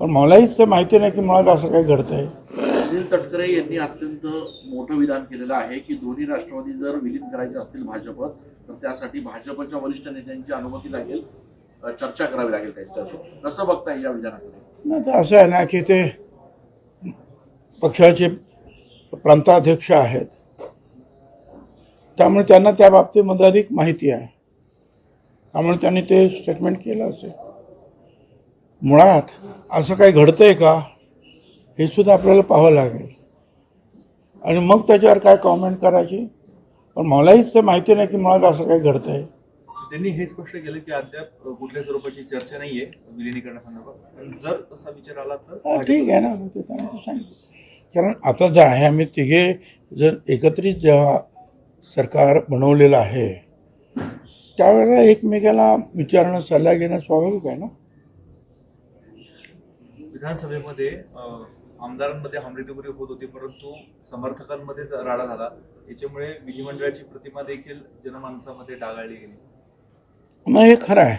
पण मलाही ते माहिती नाही की मुळात असं काही घडतंय. सुनील तटकरे यांनी अत्यंत मोठं विधान केलेलं आहे की दोन्ही राष्ट्रवादी जर विलीन करायचे असतील भाजपत तर त्यासाठी भाजपच्या वरिष्ठ नेत्यांची अनुमती लागेल चर्चा करावी लागेल त्यांच्यासोबत कसं बघताय या विधानाकडे? नाही तर असं आहे ना की ते पक्षाचे प्रांताध्यक्ष आहेत. त्यामुळे त्यांना त्या बाबतीमध्ये अधिक माहिती आहे. त्यामुळे त्यांनी ते स्टेटमेंट केलं असेल. मुळात असं काही घडतंय का? हे सुद्धा आपल्याला पाहावं लागेल. आणि मग त्याच्यावर काय कॉमेंट करायची? पण मलाही ते माहिती नाही की मुळात असं काही घडतंय. त्यांनी हे स्पष्ट केलं की अद्याप कुठल्या स्वरूपाची चर्चा नाहीये विलिनीकरणासंदर्भात पण जर तसा विचार आला तर ठीक आहे ना. ते त्यांनी सांगितलं. कारण आता जे आहे आम्ही तिघे जर एकत्रित जेव्हा सरकार बनवलेलं आहे त्यावेळेला एकमेकाला विचारणं सल्ला घेणं स्वाभाविक आहे ना? विधानसभेमध्ये आमदारांमध्ये हमरीदुबरी होत होती परंतु समर्थकांमध्येच राडा झाला. याच्यामुळे विधिमंडळाची प्रतिमा देखील जनमानसामध्ये डागाळली गेली. नाही हे खरं आहे.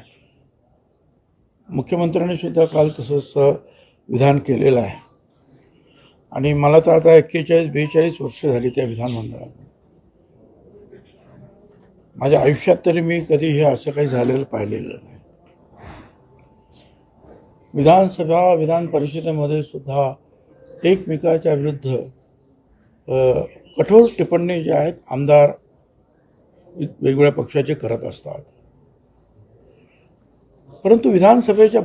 मुख्यमंत्र्यांनी सुद्धा काल तसंच विधान केलेलं आहे. आणि मला तर आता एक्केचाळीस बेचाळीस वर्ष झाली त्या विधानमंडळात. माझ्या आयुष्यात तरी मी कधी हे असं काही झालेलं पाहिलेलं नाही. विधानसभा विधान परिषदेमध्ये सुद्धा एकमेकाच्या विरुद्ध कठोर टिप्पणी ज्या आहेत आमदार वेगवेगळ्या पक्षाचे करत असतात. परंतु विधानसभेच्या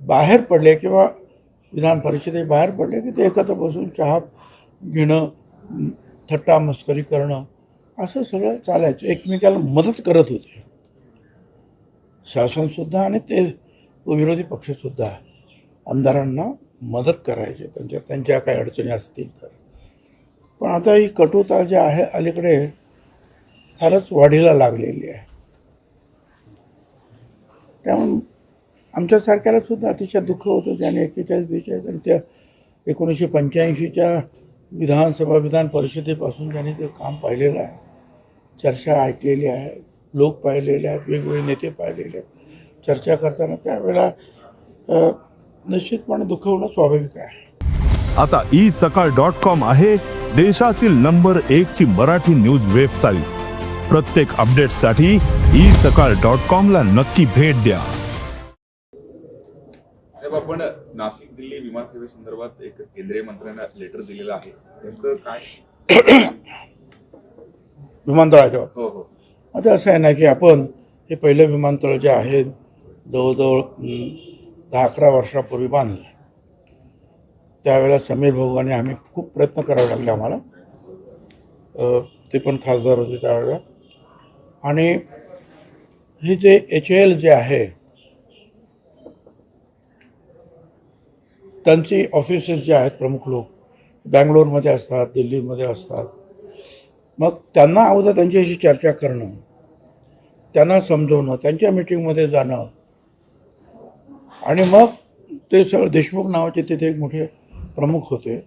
बाहेर पडले किंवा विधान परिषदे बाहेर पडले की ते एकत्र बसून चहा घेणं थट्टा मस्करी करणं असं सगळं चालायचं. एकमेकाला मदत करत होते. शासनसुद्धा आणि ते विरोधी पक्षसुद्धा आमदारांना मदत करायचे त्यांच्या त्यांच्या काही अडचणी असतील तर. पण आता ही कटुता जी आहे अलीकडे फारच वाढीला लागलेली आहे. त्यामुळे आमच्यासारख्याला सुद्धा अतिशय दुःख होतं त्याने एक्केचाळीस बेचाळीस आणि त्या एकोणीसशे पंच्याऐंशीच्या विधानसभा विधान परिषदेपासून त्यांनी ते काम पाहिलेलं आहे. चर्चा ऐकलेली आहे लोक पाहिलेले आहेत वेगवेगळे नेते पाहिलेले आहेत. चर्चा करताना त्यावेळेला निश्चितपणे दुःख होणं स्वाभाविक आहे. आता ई सकाळ डॉट कॉम आहे देशातील नंबर एक ची मराठी न्यूज वेबसाईट प्रत्येक अपडेटसाठी ई सकाळ डॉट कॉम ला नक्की भेट द्या. आपण नाशिक दिल्ली विमान सेवेसंदर्भात एक केंद्रीय मंत्र्यांना लेटर दिलेलं आहे. नेमकं काय? विमानतळाच्या हो हो. आता असं आहे ना की आपण हे पहिलं विमानतळ जे आहे जवळजवळ दहा अकरा वर्षापूर्वी बांधलं. त्यावेळेला समीर भाऊ आणि आम्ही खूप प्रयत्न करावे लागले आम्हाला. ते पण खासदार होते त्यावेळेला. आणि हे जे एच एल जे आहे त्यांची ऑफिसेस जे आहेत प्रमुख लोक बँगलोरमध्ये असतात दिल्लीमध्ये असतात. मग त्यांना अगोदर त्यांच्याशी चर्चा करणं त्यांना समजवणं त्यांच्या मिटिंगमध्ये जाणं आणि मग ते सगळं देशमुख नावाचे तिथे एक मोठे प्रमुख होते.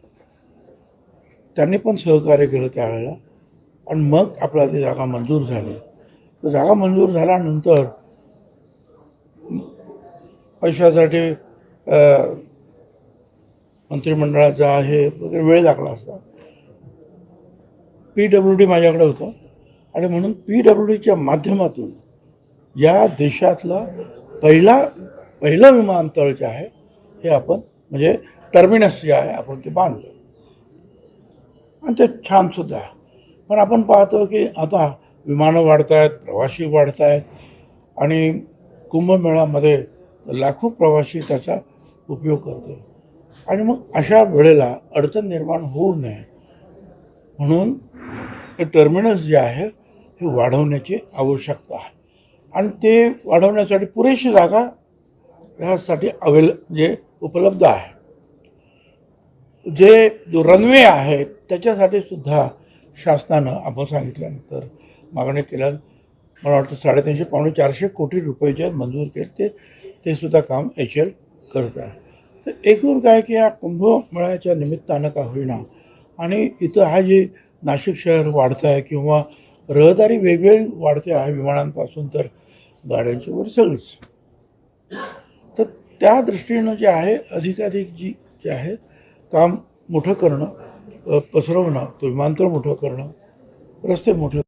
त्यांनी पण सहकार्य केलं त्यावेळेला. आणि मग आपल्याला ती जागा मंजूर झाली. तर जागा मंजूर झाल्यानंतर पैशासाठी मंत्रिमंडळाचा आहे वगैरे वेळ लागला असता. पी डब्ल्यू डी माझ्याकडे होतं. आणि म्हणून पी डब्ल्यू डीच्या माध्यमातून या देशातला पहिला पहिलं विमानतळ जे आहे हे आपण म्हणजे टर्मिनस जे आहे आपण ते बांधलं. आणि ते छानसुद्धा आहे. पण आपण पाहतो की आता विमानं वाढत आहेत प्रवासी वाढत आहेत आणि कुंभमेळ्यामध्ये लाखो प्रवासी त्याचा उपयोग करतो आणि मग अशा वेळेला अडचण निर्माण होऊ नये. म्हणून हे टर्मिनस जे आहे हे वाढवण्याची आवश्यकता आहे. आणि ते वाढवण्यासाठी पुरेशी जागा ह्यासाठी अवेल जे उपलब्ध आहे. जे जो रनवे आहे त्याच्यासाठी सुद्धा शासनानं आपण सांगितल्यानंतर मागणी केल्या. मला वाटतं साडेतीनशे पावणे चारशे कोटी रुपये जे मंजूर केले ते ते सुद्धा काम एच एल करत आहे. तर एकूण काय की या कुंभमेळ्याच्या निमित्तानं का होईना आणि इथं हा जे नाशिक शहर वाढतं आहे किंवा रहदारी वेगवेगळी वाढते आहे विमानांपासून तर गाड्यांची वर सगळीच. त्या दृष्टीनं जे आहे अधिकाधिक जी जे आहे काम मोठं करणं पसरवणं तो विमानतळ मोठं करणं रस्ते मोठे